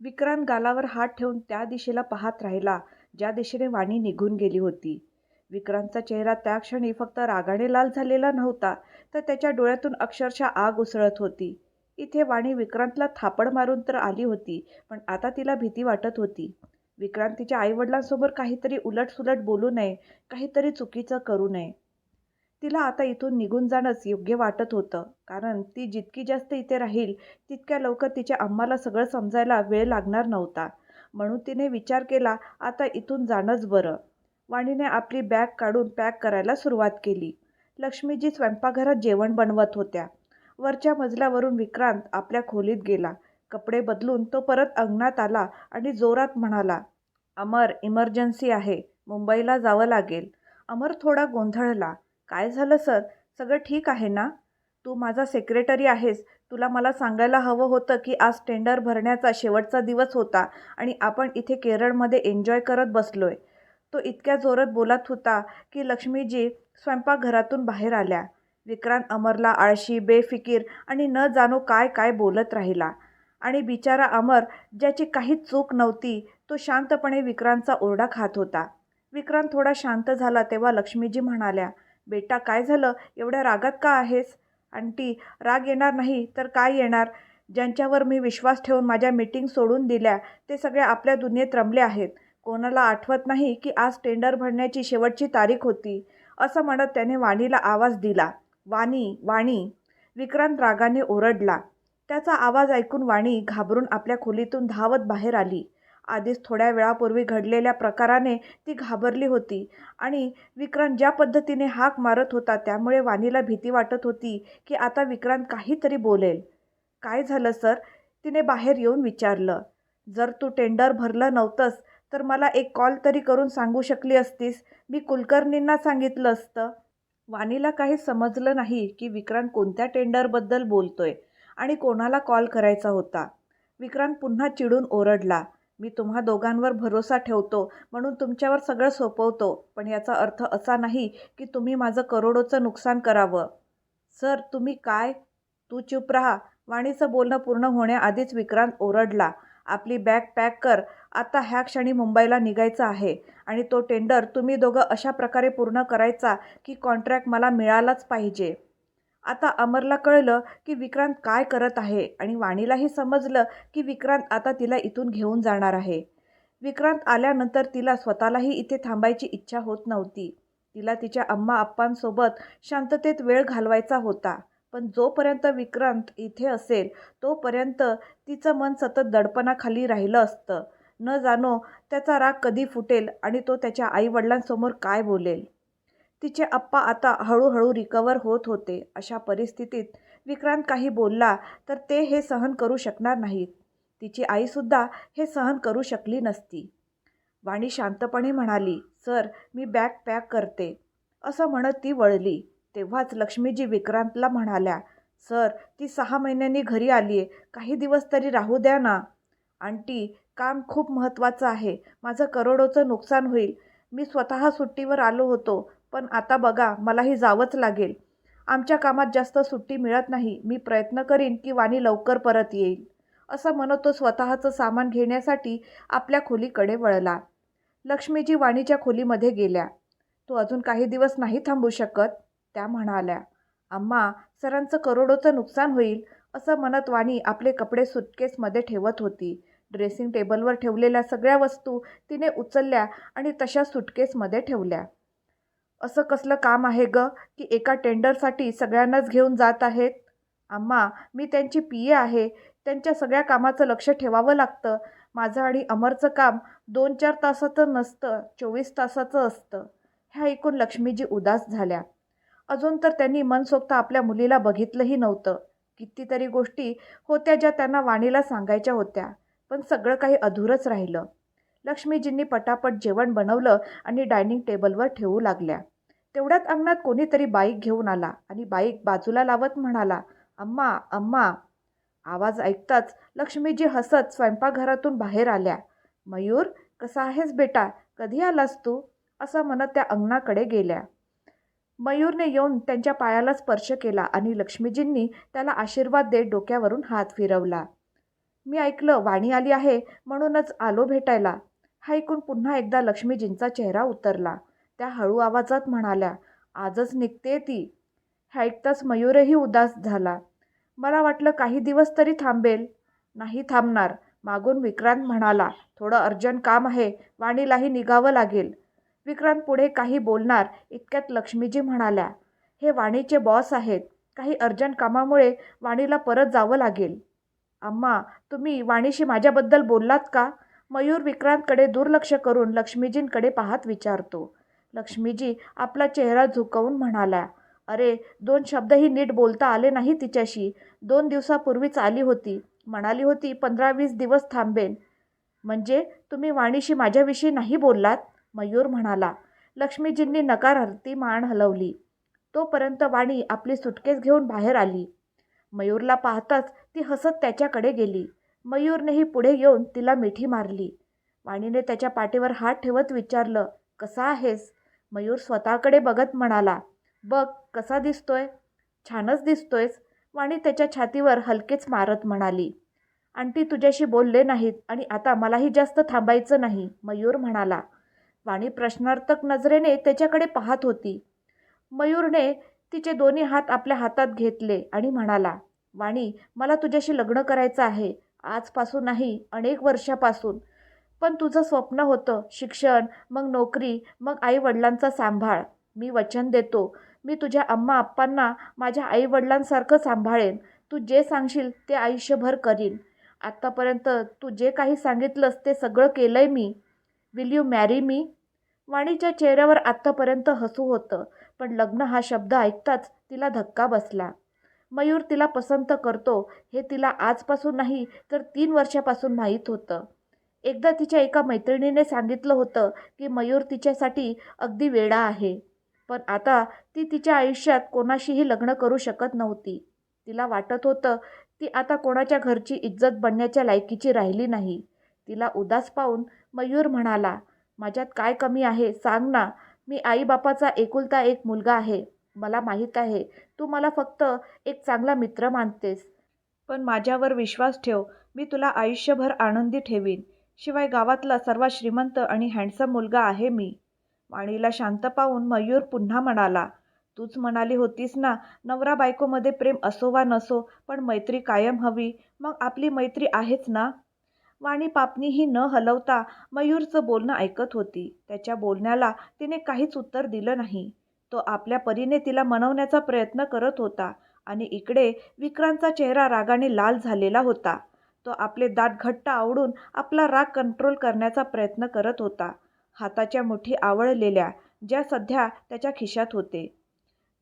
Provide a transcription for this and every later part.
विक्रांत गालावर हात ठेवून त्या दिशेला पाहत राहिला ज्या दिशेने वाणी निघून गेली होती. विक्रांतचा चेहरा त्या क्षणी फक्त रागाने लाल झालेला नव्हता तर त्याच्या डोळ्यातून अक्षरशः आग उसळत होती. इथे वाणी विक्रांतला थापड मारून तर आली होती पण आता तिला भीती वाटत होती. विक्रांत तिच्या आईवडिलांसमोर काहीतरी उलटसुलट बोलू नये काहीतरी चुकीचं करू नये. तिला आता इथून निघून जाणंच योग्य वाटत होतं. कारण ती जितकी जास्त इथे राहील तितक्या लवकर तिच्या आम्हाला सगळं समजायला वेळ लागणार नव्हता. म्हणून तिने विचार केला आता इथून जाणंच बरं. वाणीने आपली बॅग काढून पॅक करायला सुरुवात केली. लक्ष्मीजी स्वयंपाकघरात जेवण बनवत होत्या. वरच्या मजल्यावरून विक्रांत आपल्या खोलीत गेला. कपडे बदलून तो परत अंगणात आला आणि जोरात म्हणाला अमर इमर्जन्सी आहे. मुंबईला जावं लागेल. अमर थोडा गोंधळला. काय झालं सर? सगळं ठीक आहे ना? तू माझा सेक्रेटरी आहेस. तुला मला सांगायला हवं होतं की आज टेंडर भरण्याचा शेवटचा दिवस होता आणि आपण इथे केरळमध्ये एन्जॉय करत बसलो आहे तो इतक्या जोरात बोलत होता की लक्ष्मीजी स्वयंपाकघरातून बाहेर आल्या. विक्रांत अमरला आळशी बेफिकीर आणि न जाणो काय काय बोलत राहिला. आणि बिचारा अमर ज्याची काहीच चूक नव्हती तो शांतपणे विक्रांतचा ओरडा खात होता. विक्रांत थोडा शांत झाला तेव्हा लक्ष्मीजी म्हणाल्या बेटा काय झालं? एवढ्या रागात का आहेस? आंटी राग येणार नाही तर काय येणार? ज्यांच्यावर मी विश्वास ठेवून माझ्या मीटिंग सोडून दिल्या ते सगळे आपल्या दुनियेत रमले आहेत. कोणाला आठवत नाही की आज टेंडर भरण्याची शेवटची तारीख होती. असं म्हणत त्याने वाणीला आवाज दिला. वाणी वाणी. विक्रांत रागाने ओरडला. त्याचा आवाज ऐकून वाणी घाबरून आपल्या खोलीतून धावत बाहेर आली. आधीच थोड्या वेळापूर्वी घडलेल्या प्रकाराने ती घाबरली होती. आणि विक्रांत ज्या पद्धतीने हाक मारत होता त्यामुळे वाणीला भीती वाटत होती की आता विक्रांत काहीतरी बोलेल. काय झालं सर? तिने बाहेर येऊन विचारलं. जर तू टेंडर भरलं नव्हतंस तर मला एक कॉल तरी करून सांगू शकली असतीस. मी कुलकर्णींना सांगितलं असतं. वाणीला काही समजलं नाही की विक्रांत कोणत्या टेंडरबद्दल बोलतोय आणि कोणाला कॉल करायचा होता. विक्रांत पुन्हा चिडून ओरडला. मी तुम्हा दोघांवर भरोसा ठेवतो म्हणून तुमच्यावर सगळं सोपवतो. पण याचा अर्थ असा नाही की तुम्ही माझं करोडोचं नुकसान करावं. सर तुम्ही काय? तू चुप राहा. वाणीचं बोलणं पूर्ण होण्याआधीच विक्रांत ओरडला. आपली बॅग पॅक कर. आता ह्या क्षणी मुंबईला निघायचं आहे. आणि तो टेंडर तुम्ही दोघं अशा प्रकारे पूर्ण करायचा की कॉन्ट्रॅक्ट मला मिळालाच पाहिजे. आता अमरला कळलं की विक्रांत काय करत आहे आणि वाणीलाही समजलं की विक्रांत आता तिला इथून घेऊन जाणार आहे. विक्रांत आल्यानंतर तिला स्वतःलाही इथे थांबायची इच्छा होत नव्हती. तिला तिच्या अम्मा आप्पांसोबत शांततेत वेळ घालवायचा होता. पण जोपर्यंत विक्रांत इथे असेल तोपर्यंत तिचं मन सतत दडपणाखाली राहिलं असतं. न जाणो त्याचा राग कधी फुटेल आणि तो त्याच्या आईवडिलांसमोर काय बोलेल. तिचे आप्पा आता हळूहळू रिकवर होत होते. अशा परिस्थितीत विक्रांत काही बोलला तर ते हे सहन करू शकणार नाहीत. तिची आईसुद्धा हे सहन करू शकली नसती. वाणी शांतपणे म्हणाली सर मी बॅग पॅक करते. असं म्हणत ती वळली. तेव्हाच लक्ष्मीजी विक्रांतला म्हणाल्या सर ती सहा महिन्यांनी घरी आली आहे काही दिवस तरी राहू द्या ना. आंटी काम खूप महत्त्वाचं आहे. माझं करोडोचं नुकसान होईल. मी स्वतः सुट्टीवर आलो होतो. पण आता बघा मलाही जावंच लागेल. आमच्या कामात जास्त सुट्टी मिळत नाही. मी प्रयत्न करीन की वाणी लवकर परत येईल. असं म्हणत तो स्वतःचं सामान घेण्यासाठी आपल्या खोलीकडे वळला. लक्ष्मीजी वाणीच्या खोलीमध्ये गेल्या. तू अजून काही दिवस नाही थांबू शकत त्या म्हणाल्या. आम्हा सरांचं करोडोचं नुकसान होईल असं म्हणत वाणी आपले कपडे सुटकेसमध्ये ठेवत होती. ड्रेसिंग टेबलवर ठेवलेल्या सगळ्या वस्तू तिने उचलल्या आणि तशा सुटकेसमध्ये ठेवल्या. असं कसलं काम आहे ग की एका टेंडरसाठी सगळ्यांनाच घेऊन जात आहेत? आम्हा मी त्यांची पी ए आहे. त्यांच्या सगळ्या कामाचं लक्ष ठेवावं लागतं. माझं आणि अमरचं काम दोन चार तासाचं नसतं चोवीस तासाचं असतं. ह्या ऐकून लक्ष्मीजी उदास झाल्या. अजून तर त्यांनी मनसोक्त आपल्या मुलीला बघितलंही नव्हतं. कितीतरी गोष्टी होत्या ज्या त्यांना वाणीला सांगायच्या होत्या पण सगळं काही अधूरच राहिलं. लक्ष्मीजींनी पटापट जेवण बनवलं आणि डायनिंग टेबलवर ठेवू लागल्या. तेवढ्यात अंगणात कोणीतरी बाईक घेऊन आला आणि बाईक बाजूला लावत म्हणाला अम्मा अम्मा. आवाज ऐकताच लक्ष्मीजी हसत स्वयंपाकघरातून बाहेर आल्या. मयूर कसा आहेस बेटा? कधी आलास तू? असं म्हणत त्या अंगणाकडे गेल्या. मयूरने येऊन त्यांच्या पायाला स्पर्श केला आणि लक्ष्मीजींनी त्याला आशीर्वाद देत डोक्यावरून हात फिरवला. मी ऐकलं वाणी आली आहे म्हणूनच आलो भेटायला. हा ऐकून पुन्हा एकदा लक्ष्मीजींचा चेहरा उतरला. त्या हळू आवाजात म्हणाल्या आजच निघते ती. हे ऐकताच मयूरही उदास झाला. मला वाटलं काही दिवस तरी थांबेल. नाही थांबणार मागून विक्रांत म्हणाला. थोडं अर्जंट काम आहे वाणीलाही निघावं लागेल. विक्रांत पुढे काही बोलणार इतक्यात लक्ष्मीजी म्हणाल्या हे वाणीचे बॉस आहेत. काही अर्जंट कामामुळे वाणीला परत जावं लागेल. अम्मा तुम्ही वाणीशी माझ्याबद्दल बोललात का? मयूर विक्रांतकडे दुर्लक्ष करून लक्ष्मीजींकडे पाहत विचारतो. लक्ष्मीजी आपला चेहरा झुकवून म्हणाल्या अरे दोन शब्दही नीट बोलता आले नाही तिच्याशी. दोन दिवसापूर्वीच आली होती. म्हणाली होती पंधरा वीस दिवस थांबेन. म्हणजे तुम्ही वाणीशी माझ्याविषयी नाही बोललात? मयूर म्हणाला. लक्ष्मीजींनी नकारार्थी मान हलवली. तोपर्यंत वाणी आपली सुटकेस घेऊन बाहेर आली. मयूरला पाहताच ती हसत त्याच्याकडे गेली. मयूरनेही पुढे येऊन तिला मिठी मारली. वाणीने त्याच्या पाठीवर हात ठेवत विचारलं कसा आहेस? मयूर स्वतःकडे बघत म्हणाला बघ कसा दिसतोय? छानच दिसतोयस. वाणी त्याच्या छातीवर हलकेच मारत म्हणाली आंटी तुझ्याशी बोलले नाहीत आणि आता मलाही जास्त थांबायचं नाही मयूर म्हणाला. वाणी प्रश्नार्थक नजरेने त्याच्याकडे पाहत होती. मयूरने तिचे दोन्ही हात आपल्या हातात घेतले आणि म्हणाला वाणी मला तुझ्याशी लग्न करायचं आहे. आजपासून नाही अनेक वर्षापासून. पण तुझं स्वप्न होतं शिक्षण मग नोकरी मग आई वडिलांचा सांभाळ. मी वचन देतो. मी तुझ्या अम्मा आप्पांना माझ्या आई वडिलांसारखं सांभाळेन. तू जे सांगशील ते आयुष्यभर करीन. आत्तापर्यंत तू जे काही सांगितलंस ते सगळं केलंय मी. विल यू मॅरी मी वाणीच्या चेहऱ्यावर आत्तापर्यंत हसू होतं पण लग्न हा शब्द ऐकताच तिला धक्का बसला. मयूर तिला पसंत करतो हे तिला आजपासून नाही तर तीन वर्षापासून माहीत होतं. एकदा तिच्या एका मैत्रिणीने सांगितलं होतं की मयूर तिच्यासाठी अगदी वेडा आहे. पण आता ती तिच्या आयुष्यात कोणाशीही लग्न करू शकत नव्हती. तिला वाटत होतं ती आता कोणाच्या घरची इज्जत बनण्याच्या लायकीची राहिली नाही. तिला उदास पाहून मयूर म्हणाला माझ्यात काय कमी आहे सांग ना. मी आईबापाचा एकुलता एक मुलगा आहे. मला माहीत आहे तू मला फक्त एक चांगला मित्र मानतेस. पण माझ्यावर विश्वास ठेव. मी तुला आयुष्यभर आनंदी ठेवीन. शिवाय गावातला सर्वात श्रीमंत आणि हँडसम मुलगा आहे मी. वाणीला शांत पाहून मयूर पुन्हा म्हणाला तूच म्हणाली होतीस ना नवरा बायकोमध्ये प्रेम असो वा नसो पण मैत्री कायम हवी मग आपली मैत्री आहेच ना? वाणी पापणीही न हलवता मयूरचं बोलणं ऐकत होती. त्याच्या बोलण्याला तिने काहीच उत्तर दिलं नाही. तो आपल्या परीने तिला मनवण्याचा प्रयत्न करत होता आणि इकडे विक्रांतचा चेहरा रागाने लाल झालेला होता. तो आपले दात घट्ट आवडून आपला राग कंट्रोल करण्याचा प्रयत्न करत होता. हाताच्या मुठी आवळलेल्या ज्या सध्या त्याच्या खिशात होते.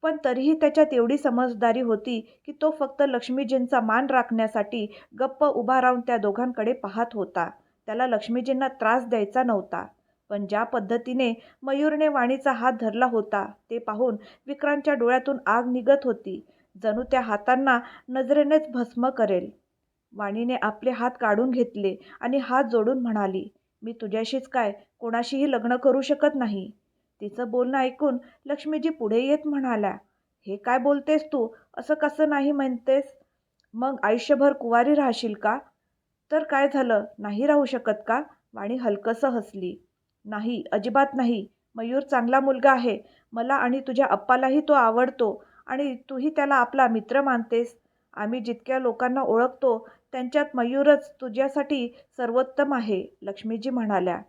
पण तरीही त्याच्यात एवढी समजदारी होती की तो फक्त लक्ष्मीजींचा मान राखण्यासाठी गप्प उभा राहून त्या दोघांकडे पाहत होता. त्याला लक्ष्मीजींना त्रास द्यायचा नव्हता. पण ज्या पद्धतीने मयूरने वाणीचा हात धरला होता ते पाहून विक्रांतच्या डोळ्यातून आग निघत होती. जणू त्या हातांना नजरेनेच भस्म करेल. वाणीने आपले हात काढून घेतले आणि हात जोडून म्हणाली मी तुझ्याशीच काय? कोणाशीही लग्न करू शकत नाही. तिचं बोलणं ऐकून लक्ष्मीजी पुढे येत म्हणाल्या हे काय बोलतेस तू? असं कसं नाही म्हणतेस? मग आयुष्यभर कुवारी राहशील का? तर काय झालं? नाही राहू शकत का? वाणी हलकंसं हसली नाही अजिबात नाही. मयूर चांगला मुलगा आहे. मला आणि तुझ्या अप्पालाही तो आवडतो आणि तूही त्याला आपला मित्र मानतेस. आम्ही जितक्या लोकांना ओळखतो त्यांच्यात मयूरच तुझ्यासाठी सर्वोत्तम आहे लक्ष्मीजी म्हणाल्या.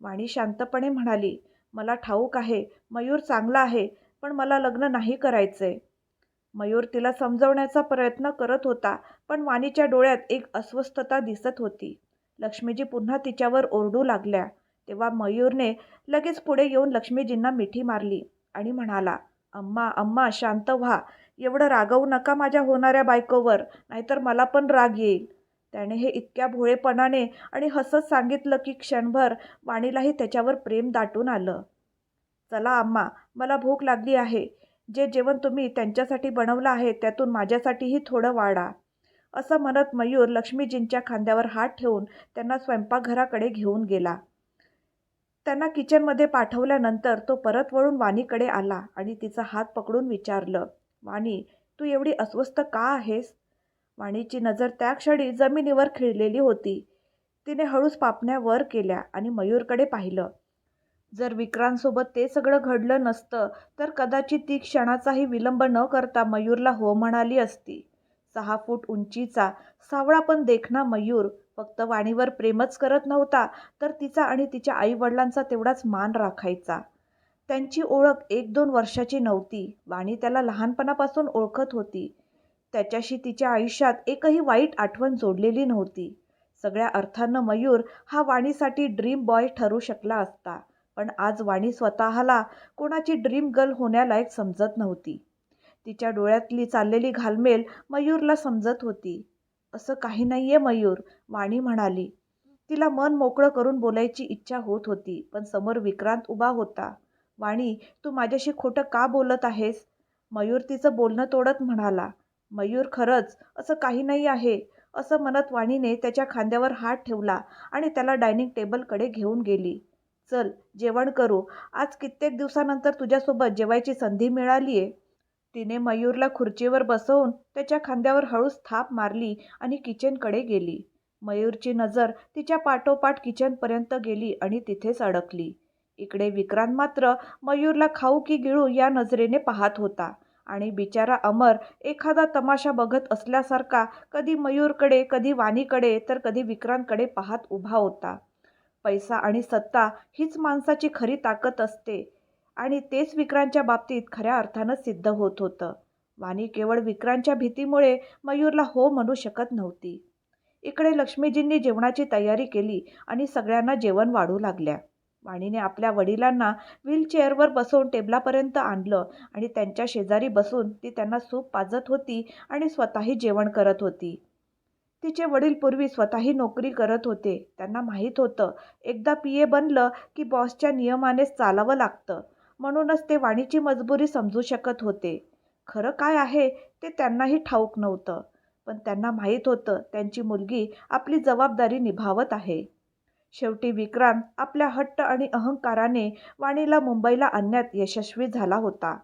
वाणी शांतपणे म्हणाली मला ठाऊक आहे मयूर चांगला आहे पण मला लग्न नाही करायचे मयूर तिला समजवण्याचा प्रयत्न करत होता पण वाणीच्या डोळ्यात एक अस्वस्थता दिसत होती. लक्ष्मीजी पुन्हा तिच्यावर ओरडू लागल्या. तेव्हा मयूरने लगेच पुढे येऊन लक्ष्मीजींना मिठी मारली आणि म्हणाला अम्मा अम्मा शांत व्हा. एवढं रागवू नका माझ्या होणाऱ्या बायकोवर नाहीतर मला पण राग येईल. त्याने हे इतक्या भोळेपणाने आणि हसत सांगितलं की क्षणभर वाणीलाही त्याच्यावर प्रेम दाटून आलं. चला अम्मा मला भूक लागली आहे. जे जेवण तुम्ही त्यांच्यासाठी बनवलं आहे त्यातून माझ्यासाठीही थोडं वाढा. असं म्हणत मयूर लक्ष्मीजींच्या खांद्यावर हात ठेवून त्यांना स्वयंपाकघराकडे घेऊन गेला. त्यांना किचनमध्ये पाठवल्यानंतर तो परत वळून वाणीकडे आला आणि तिचा हात पकडून विचारलं वाणी तू एवढी अस्वस्थ का आहेस वाणीची नजर त्या क्षणी जमिनीवर खिळलेली होती. तिने हळूच पापण्या वर केल्या आणि मयूरकडे पाहिलं. जर विक्रांतसोबत ते सगळं घडलं नसतं तर कदाचित ती क्षणाचाही विलंब न करता मयूरला हो म्हणाली असती. सहा फूट उंचीचा सावळा पण देखणा मयूर फक्त वाणीवर प्रेमच करत नव्हता तर तिचा आणि तिच्या आईवडिलांचा तेवढाच मान राखायचा. त्यांची ओळख एक दोन वर्षाची नव्हती. वाणी त्याला लहानपणापासून ओळखत होती. त्याच्याशी तिच्या आयुष्यात एकही वाईट आठवण जोडलेली नव्हती. सगळ्या अर्थानं मयूर हा वाणीसाठी ड्रीम बॉय ठरू शकला असता पण आज वाणी स्वतःला कोणाची ड्रीम गर्ल होण्यालायक समजत नव्हती. तिच्या डोळ्यातली चाललेली घालमेल मयूरला समजत होती. असं काही नाही आहे मयूर वाणी म्हणाली. तिला मन मोकळं करून बोलायची इच्छा होत होती पण समोर विक्रांत उभा होता. वाणी तू माझ्याशी खोटं का बोलत आहेस? मयूर तिचं बोलणं तोडत म्हणाला. मयूर खरंच असं काही नाही आहे. असं म्हणत वाणीने त्याच्या खांद्यावर हात ठेवला आणि त्याला डायनिंग टेबलकडे घेऊन गेली. चल जेवण करू. आज कित्येक दिवसानंतर तुझ्यासोबत जेवायची संधी मिळाली आहे तिने मयूरला खुर्चीवर बसवून त्याच्या खांद्यावर हळूच थाप मारली आणि किचनकडे गेली. मयूरची नजर तिच्या पाठोपाठ किचनपर्यंत गेली आणि तिथेच अडकली. इकडे विक्रांत मात्र मयूरला खाऊ की गिळू या नजरेने पाहत होता आणि बिचारा अमर एखादा तमाशा बघत असल्यासारखा कधी मयूरकडे कधी वाणीकडे तर कधी विक्रांतकडे पाहत उभा होता. पैसा आणि सत्ता हीच माणसाची खरी ताकद असते. आणि तेच विक्रांतच्या बाबतीत खऱ्या अर्थानं सिद्ध होत होतं. वाणी केवळ विक्रांतच्या भीतीमुळे मयूरला हो म्हणू शकत नव्हती. इकडे लक्ष्मीजींनी जेवणाची तयारी केली आणि सगळ्यांना जेवण वाढू लागल्या. वाणीने आपल्या वडिलांना व्हीलचेअरवर बसवून टेबलापर्यंत आणलं आणि त्यांच्या शेजारी बसून ती त्यांना सूप पाजत होती आणि स्वतःही जेवण करत होती. तिचे वडील पूर्वी स्वतःही नोकरी करत होते. त्यांना माहीत होतं एकदा पी ए बनलं की बॉसच्या नियमानेच चालावं लागतं. म्हणूनच ते वाणीची मजबुरी समजू शकत होते. खरं काय आहे ते त्यांनाही ठाऊक नव्हतं. पण त्यांना माहीत होतं त्यांची मुलगी आपली जबाबदारी निभावत आहे. शेवटी विक्रांत आपल्या हट्ट आणि अहंकाराने वाणीला मुंबईला आणण्यात यशस्वी झाला होता.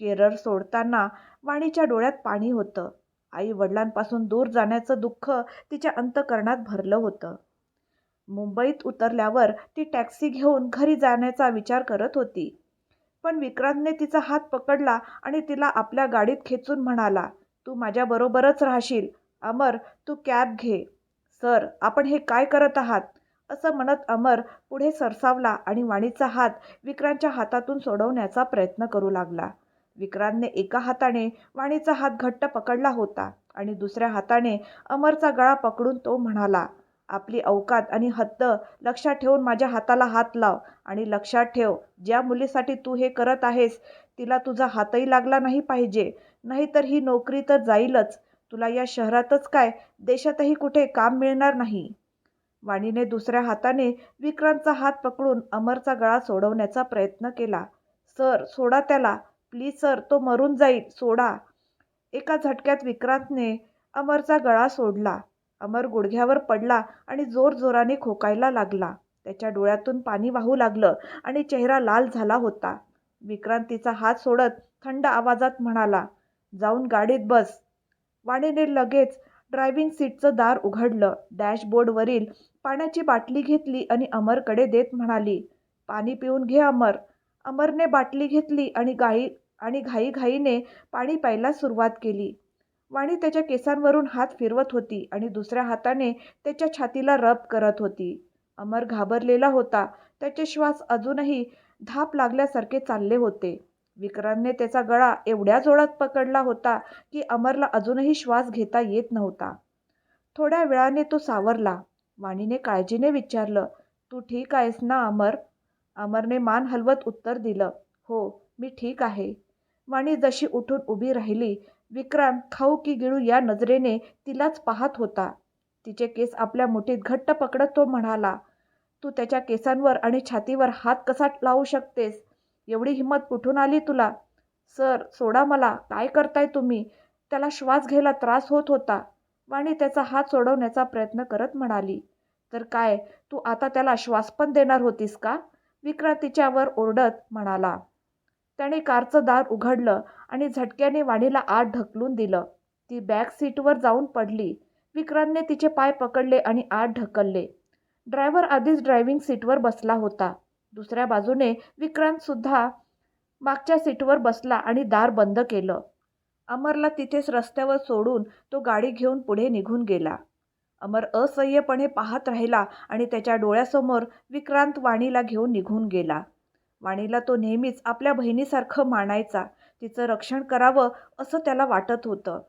केरळ सोडताना वाणीच्या डोळ्यात पाणी होतं. आई वडिलांपासून दूर जाण्याचं दुःख तिच्या अंतकरणात भरलं होतं. मुंबईत उतरल्यावर ती टॅक्सी घेऊन घरी जाण्याचा विचार करत होती. पण विक्रांतने तिचा हात पकडला आणि तिला आपल्या गाडीत खेचून म्हणाला तू माझ्याबरोबरच राहशील. अमर तू कॅब घे. सर आपण हे काय करत आहात? असं म्हणत अमर पुढे सरसावला आणि वाणीचा हात विक्रांतच्या हातातून सोडवण्याचा प्रयत्न करू लागला. विक्रांतने एका हाताने वाणीचा हात घट्ट पकडला होता आणि दुसऱ्या हाताने अमरचा गळा पकडून तो म्हणाला आपली अवकात आणि हद्द लक्षात ठेवून माझ्या हाताला हात लाव आणि लक्षात ठेव ज्या मुलीसाठी तू हे करत आहेस तिला तुझा हातही लागला नाही पाहिजे. नाहीतर ही नोकरी तर जाईलच. तुला या शहरातच काय? देशातही कुठे काम मिळणार नाही. वाणीने दुसऱ्या हाताने विक्रांतचा हात पकडून अमरचा गळा सोडवण्याचा प्रयत्न केला. सर सोडा त्याला. प्लीज सर तो मरून जाईल. सोडा. एका झटक्यात विक्रांतने अमरचा गळा सोडला. अमर गुडघ्यावर पडला आणि जोरजोराने खोकायला लागला. त्याच्या डोळ्यातून पाणी वाहू लागलं आणि चेहरा लाल झाला होता. विक्रांत तिचा हात सोडत थंड आवाजात म्हणाला जाऊन गाडीत बस. वाणीने लगेच ड्रायव्हिंग सीटचं दार उघडलं. डॅशबोर्डवरील पाण्याची बाटली घेतली आणि अमरकडे देत म्हणाली पाणी पिऊन घे अमर. अमरने बाटली घेतली आणि गाई आणि घाईघाईने पाणी प्यायला सुरुवात केली. वाणी त्याच्या केसांवरून हात फिरवत होती आणि दुसऱ्या हाताने त्याच्या छातीला रब करत होती. अमर घाबरलेला होता. त्याचे श्वास अजूनही धाप लागल्यासारखे चालले होते. विक्रांतने त्याचा गळा एवढ्या जोरात पकडला होता की अमरला अजूनही श्वास घेता येत नव्हता. थोड्या वेळाने तो सावरला. वाणीने काळजीने विचारलं तू ठीक आहेस ना अमर? अमरने मान हलवत उत्तर दिलं हो मी ठीक आहे. वाणी जशी उठून उभी राहिली विक्रांत खाऊ की गिळू या नजरेने तिलाच पाहत होता. तिचे केस आपल्या मुठीत घट्ट पकडत तो म्हणाला तू त्याच्या केसांवर आणि छातीवर हात कसा लावू शकतेस? एवढी हिंमत कुठून आली तुला? सर सोडा मला. काय करताय तुम्ही? त्याला श्वास घ्यायला त्रास होत होता. वाणी त्याचा हात सोडवण्याचा प्रयत्न करत म्हणाली तर काय? तू आता त्याला श्वास पण देणार होतीस का? विक्रांत तिच्यावर ओरडत म्हणाला त्याने कारचं दार उघडलं आणि झटक्याने वाणीला आत ढकलून दिलं. ती बॅक सीटवर जाऊन पडली. विक्रांतने तिचे पाय पकडले आणि आत ढकलले. ड्रायव्हर आधीच ड्रायव्हिंग सीटवर बसला होता. दुसऱ्या बाजूने विक्रांतसुद्धा मागच्या सीटवर बसला आणि दार बंद केलं. अमरला तिथेच रस्त्यावर सोडून तो गाडी घेऊन पुढे निघून गेला. अमर असह्यपणे पाहत राहिला आणि त्याच्या डोळ्यासमोर विक्रांत वाणीला घेऊन निघून गेला. वाणीला तो नेहमीच आपल्या बहिणीसारखं मानायचा. तिचं रक्षण करावं असं त्याला वाटत होतं.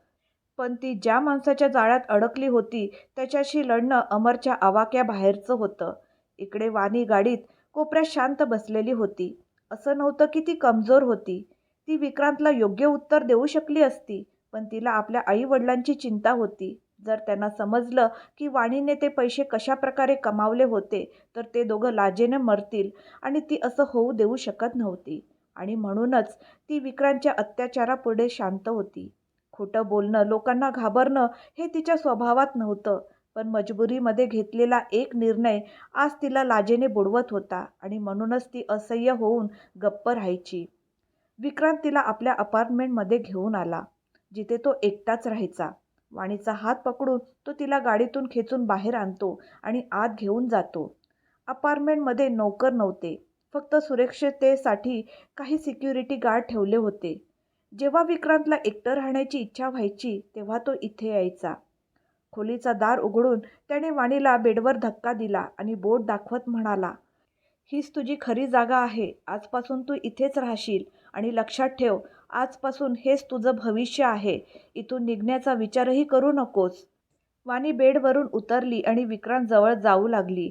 पण ती ज्या माणसाच्या जाळ्यात अडकली होती त्याच्याशी लढणं अमरच्या आवाक्याबाहेरचं होतं. इकडे वाणी गाडीत कोपऱ्यात शांत बसलेली होती. असं नव्हतं की ती कमजोर होती. ती विक्रांतला योग्य उत्तर देऊ शकली असती पण तिला आपल्या आईवडिलांची चिंता होती. जर त्यांना समजलं की वाणीने ते पैसे कशा प्रकारे कमावले होते तर ते दोघं लाजेने मरतील आणि ती असं होऊ देऊ शकत नव्हती. आणि म्हणूनच ती विक्रांतच्या अत्याचारापुढे शांत होती. खोटं बोलणं लोकांना घाबरणं हे तिच्या स्वभावात नव्हतं पण मजबुरीमध्ये घेतलेला एक निर्णय आज तिला लाजेने बुडवत होता आणि म्हणूनच ती असह्य होऊन गप्प राहायची. विक्रांत तिला आपल्या अपार्टमेंटमध्ये घेऊन आला जिथे तो एकटाच राहायचा. वाणीचा हात पकडून तो तिला गाडीतून खेचून बाहेर आणतो आणि आत घेऊन जातो. अपार्टमेंटमध्ये नोकर नव्हते. फक्त सुरक्षिततेसाठी काही सिक्युरिटी गार्ड ठेवले होते. जेव्हा विक्रांतला एकटं राहण्याची इच्छा व्हायची तेव्हा तो इथे यायचा. खोलीचा दार उघडून त्याने वाणीला बेडवर धक्का दिला आणि बोट दाखवत म्हणाला हीच तुझी खरी जागा आहे. आजपासून तू इथेच राहशील आणि लक्षात ठेव आजपासून हेच तुझं भविष्य आहे. इथून निघण्याचा विचारही करू नकोस. वाणी बेडवरून उतरली आणि विक्रांत जवळ जाऊ लागली.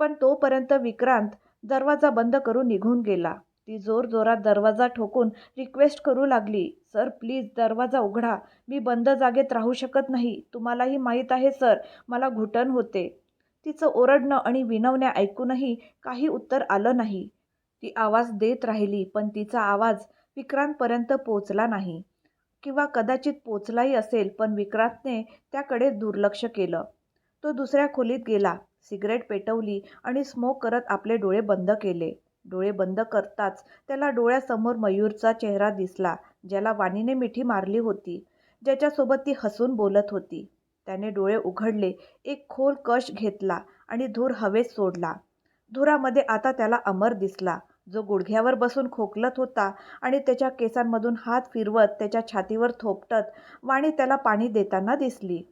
पण तोपर्यंत विक्रांत दरवाजा बंद करून निघून गेला. ती जोरजोरात दरवाजा ठोकून रिक्वेस्ट करू लागली सर प्लीज दरवाजा उघडा. मी बंद जागेत राहू शकत नाही. तुम्हालाही माहीत आहे सर मला घुटण होते. तिचं ओरडणं आणि विनवण्या ऐकूनही काही उत्तर आलं नाही. ती आवाज देत राहिली पण तिचा आवाज विक्रांतपर्यंत पोचला नाही. किंवा कदाचित पोचलाही असेल पण विक्रांतने त्याकडे दुर्लक्ष केलं. तो दुसऱ्या खोलीत गेला सिगरेट पेटवली आणि स्मोक करत आपले डोळे बंद केले. डोळे बंद करताच त्याला डोळ्यासमोर मयूरचा चेहरा दिसला ज्याला वाणीने मिठी मारली होती ज्याच्यासोबत ती हसून बोलत होती. त्याने डोळे उघडले एक खोल कश घेतला आणि धूर हवेत सोडला. धुरामध्ये आता त्याला अमर दिसला. जो गुडघ्यावर बसून खोकलत होता आणि त्याच्या केसांमधून हात फिरवत त्याच्या छातीवर थोपटत वाणी त्याला पाणी देताना दिसली.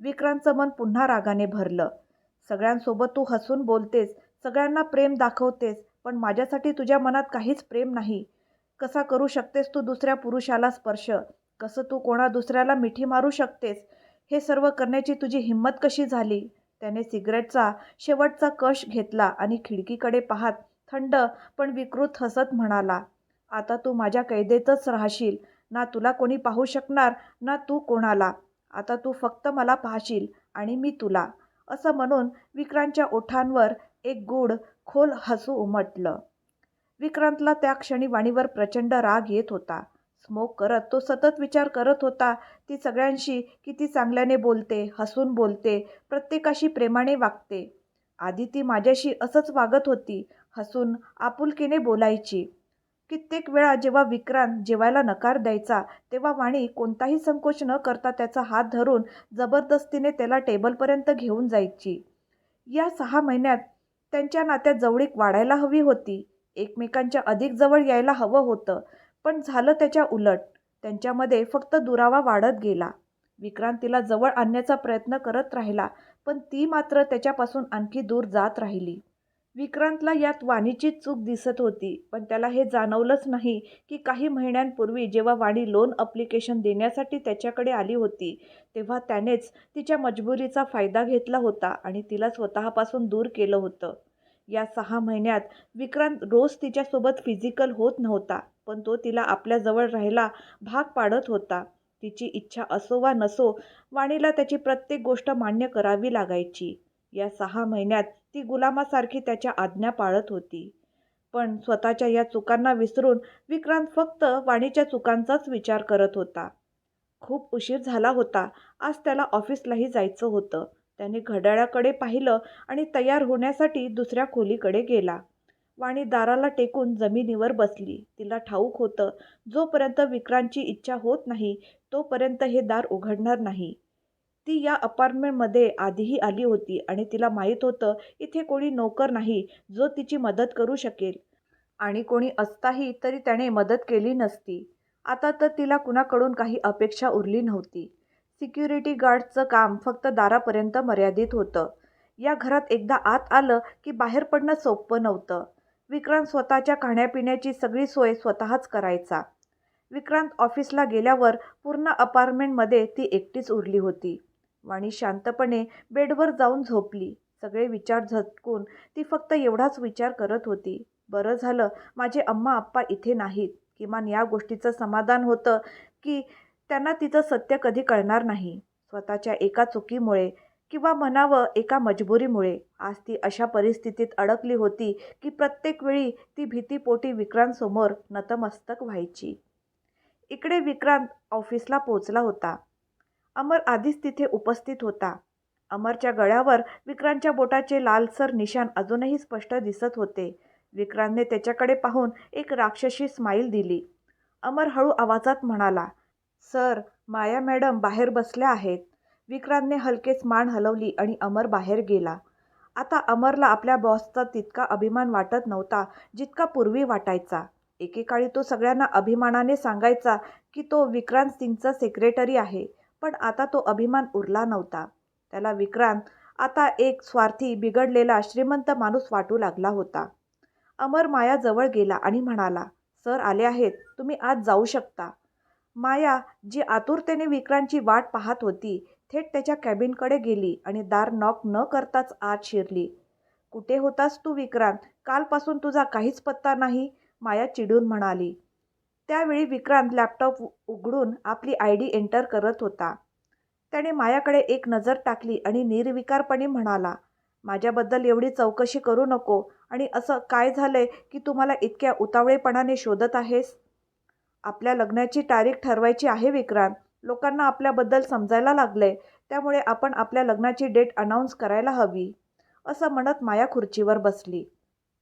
विक्रांतचं मन पुन्हा रागाने भरलं. सगळ्यांसोबत तू हसून बोलतेस सगळ्यांना प्रेम दाखवतेस पण माझ्यासाठी तुझ्या मनात काहीच प्रेम नाही. कसा करू शकतेस तू दुसऱ्या पुरुषाला स्पर्श? कसं तू कोणा दुसऱ्याला मिठी मारू शकतेस? हे सर्व करण्याची तुझी हिंमत कशी झाली? त्याने सिगरेटचा शेवटचा कश घेतला आणि खिडकीकडे पाहत थंड पण विकृत हसत म्हणाला आता तू माझ्या कैदेतच राहशील. ना तुला कोणी पाहू शकणार ना तू कोणाला. आता तू फक्त मला पाहशील आणि मी तुला. असं म्हणून विक्रांतच्या ओठांवर एक गूढ खोल हसू उमटलं. विक्रांतला त्या क्षणी वाणीवर प्रचंड राग येत होता. स्मोक करत तो सतत विचार करत होता. ती सगळ्यांशी किती चांगल्याने बोलते हसून बोलते प्रत्येकाशी प्रेमाने वागते. आधी ती माझ्याशी असंच वागत होती. हसून आपुलकीने बोलायची. कित्येक वेळा जेव्हा विक्रांत जेवायला नकार द्यायचा तेव्हा वाणी कोणताही संकोच न करता त्याचा हात धरून जबरदस्तीने त्याला टेबलपर्यंत घेऊन जायची. या सहा महिन्यात त्यांच्या नात्यात जवळीक वाढायला हवी होती. एकमेकांच्या अधिक जवळ यायला हवं होतं पण झालं त्याच्या उलट. त्यांच्यामध्ये फक्त दुरावा वाढत गेला. विक्रांत तिला जवळ आणण्याचा प्रयत्न करत राहिला पण ती मात्र त्याच्यापासून आणखी दूर जात राहिली. विक्रांतला यात वाणीचीच चूक दिसत होती पण त्याला हे जाणवलंच नाही की काही महिन्यांपूर्वी जेव्हा वाणी लोन अप्लिकेशन देण्यासाठी त्याच्याकडे आली होती तेव्हा त्यानेच तिच्या मजबुरीचा फायदा घेतला होता आणि तिला स्वतःपासून दूर केलं होतं. या सहा महिन्यात विक्रांत रोज तिच्यासोबत फिजिकल होत नव्हता पण तो तिला आपल्याजवळ राहायला भाग पाडत होता. तिची इच्छा असो वा नसो वाणीला त्याची प्रत्येक गोष्ट मान्य करावी लागायची. या सहा महिन्यात ती गुलामासारखी त्याच्या आज्ञा पाळत होती. पण स्वतःच्या या चुकांना विसरून विक्रांत फक्त वाणीच्या चुकांचाच विचार करत होता. खूप उशीर झाला होता. आज त्याला ऑफिसलाही जायचं होतं. त्याने घड्याळाकडे पाहिलं आणि तयार होण्यासाठी दुसऱ्या खोलीकडे गेला. वाणी दाराला टेकून जमिनीवर बसली. तिला ठाऊक होतं जोपर्यंत विक्रांतची इच्छा होत नाही तोपर्यंत हे दार उघडणार नाही. ती या अपार्टमेंटमध्ये आधीही आली होती आणि तिला माहीत होतं इथे कोणी नोकर नाही जो तिची मदत करू शकेल. आणि कोणी असताही तरी त्याने मदत केली नसती. आता तर तिला कुणाकडून काही अपेक्षा उरली नव्हती. सिक्युरिटी गार्डचं काम फक्त दारापर्यंत मर्यादित होतं. या घरात एकदा आत आलं की बाहेर पडणं सोपं नव्हतं. विक्रांत स्वतःच्या खाण्यापिण्याची सगळी सोय स्वतःच करायचा. विक्रांत ऑफिसला गेल्यावर पूर्ण अपार्टमेंटमध्ये ती एकटीच उरली होती. वाणी शांतपणे बेडवर जाऊन झोपली. सगळे विचार झटकून ती फक्त एवढाच विचार करत होती. बरं झालं माझे अम्मा आप्पा इथे नाहीत. किमान या गोष्टीचं समाधान होतं की त्यांना तिचं सत्य कधी कळणार नाही. स्वतःच्या एका चुकीमुळे किंवा म्हणावं एका मजबुरीमुळे आज ती अशा परिस्थितीत अडकली होती की प्रत्येक वेळी ती भीतीपोटी विक्रांतसमोर नतमस्तक व्हायची. इकडे विक्रांत ऑफिसला पोचला होता. अमर आधीच तिथे उपस्थित होता. अमरच्या गळ्यावर विक्रांतच्या बोटाचे लालसर निशाण अजूनही स्पष्ट दिसत होते. विक्रांतने त्याच्याकडे पाहून एक राक्षसी स्माईल दिली. अमर हळू आवाजात म्हणाला सर माया मॅडम बाहेर बसल्या आहेत. विक्रांतने हलकेच मान हलवली आणि अमर बाहेर गेला. आता अमरला आपल्या बॉसचा तितका अभिमान वाटत नव्हता जितका पूर्वी वाटायचा. एकेकाळी तो सगळ्यांना अभिमानाने सांगायचा की तो विक्रांत सिंगचा सेक्रेटरी आहे. पण आता तो अभिमान उरला नव्हता. त्याला विक्रांत आता एक स्वार्थी बिघडलेला श्रीमंत माणूस वाटू लागला होता. अमर मायाजवळ गेला आणि म्हणाला सर आले आहेत तुम्ही आज जाऊ शकता. माया जी आतुरतेने विक्रांतची वाट पाहत होती थेट त्याच्या कॅबिनकडे गेली आणि दार नॉक न करताच आत शिरली. कुठे होतास तू विक्रांत? कालपासून तुझा काहीच पत्ता नाही? माया चिडून म्हणाली. त्यावेळी विक्रांत लॅपटॉप उघडून आपली आय डी एंटर करत होता. त्याने मायाकडे एक नजर टाकली आणि निर्विकारपणे म्हणाला माझ्याबद्दल एवढी चौकशी करू नको आणि असं काय झालंय की तू मला इतक्या उतावळेपणाने शोधत आहेस? आपल्या लग्नाची तारीख ठरवायची आहे विक्रांत. लोकांना आपल्याबद्दल समजायला लागलंय. त्यामुळे आपण आपल्या लग्नाची डेट अनाऊन्स करायला हवी. असं म्हणत माया खुर्चीवर बसली.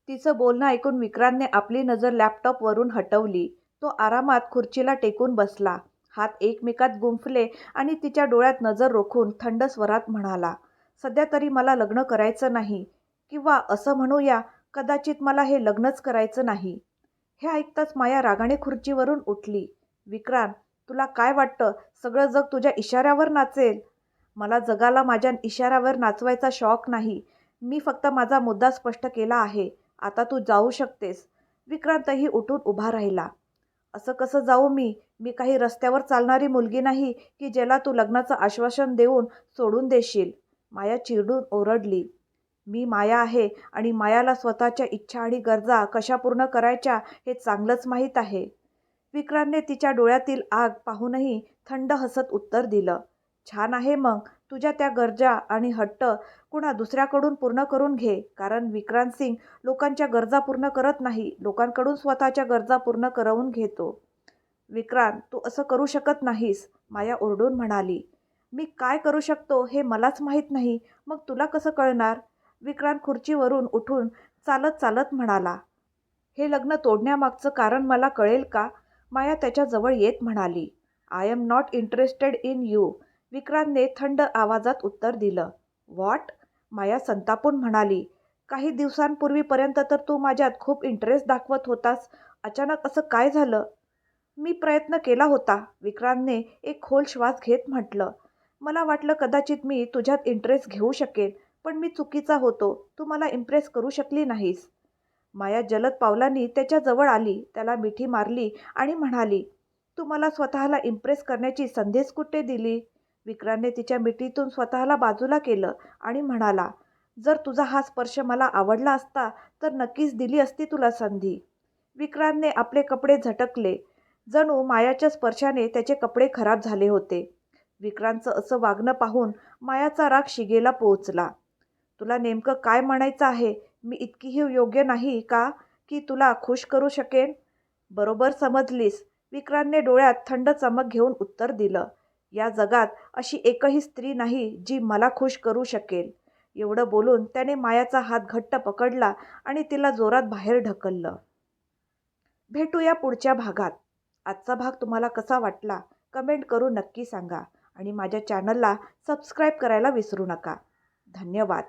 तिचं बोलणं ऐकून विक्रांतने आपली नजर लॅपटॉपवरून हटवली. तो आरामात खुर्चीला टेकून बसला. हात एकमेकात गुंफले आणि तिच्या डोळ्यात नजर रोखून थंड स्वरात म्हणाला सध्या तरी मला लग्न करायचं नाही. किंवा असं म्हणूया कदाचित मला हे लग्नच करायचं नाही. हे ऐकताच माया रागाने खुर्चीवरून उठली. विक्रांत तुला काय वाटतं? सगळं जग तुझ्या इशाऱ्यावर नाचेल. मला जगाला माझ्या इशाऱ्यावर नाचवायचा शौक नाही. मी फक्त माझा मुद्दा स्पष्ट केला आहे. आता तू जाऊ शकतेस. विक्रांतही उठून उभा राहिला. असं कसं जाऊ मी? मी काही रस्त्यावर चालणारी मुलगी नाही की ज्याला तू लग्नाचं आश्वासन देऊन सोडून देशील. माया चिरडून ओरडली. मी माया आहे आणि मायाला स्वतःच्या इच्छा आणि गरजा कशा पूर्ण करायच्या हे चांगलंच माहीत आहे. विक्रांतने तिच्या डोळ्यातील आग पाहूनही थंड हसत उत्तर दिलं. छान आहे मग. तुझ्या त्या गरजा आणि हट्ट कुणा दुसऱ्याकडून पूर्ण करून घे. कारण विक्रांत सिंग लोकांच्या गरजा पूर्ण करत नाही लोकांकडून स्वतःच्या गरजा पूर्ण करवून घेतो. विक्रांत तू असं करू शकत नाहीस माया ओरडून म्हणाली. मी काय करू शकतो हे मलाच माहीत नाही मग तुला कसं कळणार? विक्रांत खुर्चीवरून उठून चालत चालत म्हणाला. हे लग्न तोडण्यामागचं कारण मला कळेल का? माया त्याच्याजवळ येत म्हणाली. I am not interested in you विक्रांतने थंड आवाजात उत्तर दिलं व्हॉट माया संतापून म्हणाली काही दिवसांपूर्वीपर्यंत तर तू माझ्यात खूप इंटरेस्ट दाखवत होतास. अचानक असं काय झालं? मी प्रयत्न केला होता विक्रांतने एक खोल श्वास घेत म्हटलं. मला वाटलं कदाचित मी तुझ्यात इंटरेस्ट घेऊ शकेन पण मी चुकीचा होतो. तू मला इम्प्रेस करू शकली नाहीस. माया जलद पावलांनी त्याच्याजवळ आली त्याला मिठी मारली आणि म्हणाली तू मला स्वतःला इम्प्रेस करण्याची संधीच कुठे दिली? विक्रांतने तिच्या मिठीतून स्वतःला बाजूला केलं आणि म्हणाला जर तुझा हा स्पर्श मला आवडला असता तर नक्कीच दिली असती तुला संधी विक्रांतने आपले कपडे झटकले. जणू मायाच्या स्पर्शाने त्याचे कपडे खराब झाले होते. विक्रांतचं असं वागणं पाहून मायाचा राग शिगेला पोहोचला. तुला नेमकं काय म्हणायचं आहे? मी इतकीही योग्य नाही का की तुला खुश करू शकेन बरोबर समजलीस. विक्रांतने डोळ्यात थंड चमक घेऊन उत्तर दिलं. या जगात अशी एकही स्त्री नाही जी मला खुश करू शकेल. एवढं बोलून त्याने मायाचा हात घट्ट पकडला आणि तिला जोरात बाहेर ढकललं. भेटूया पुढच्या भागात. आजचा भाग तुम्हाला कसा वाटला? कमेंट करून नक्की सांगा आणि माझ्या चॅनलला सबस्क्राईब करायला विसरू नका. धन्यवाद.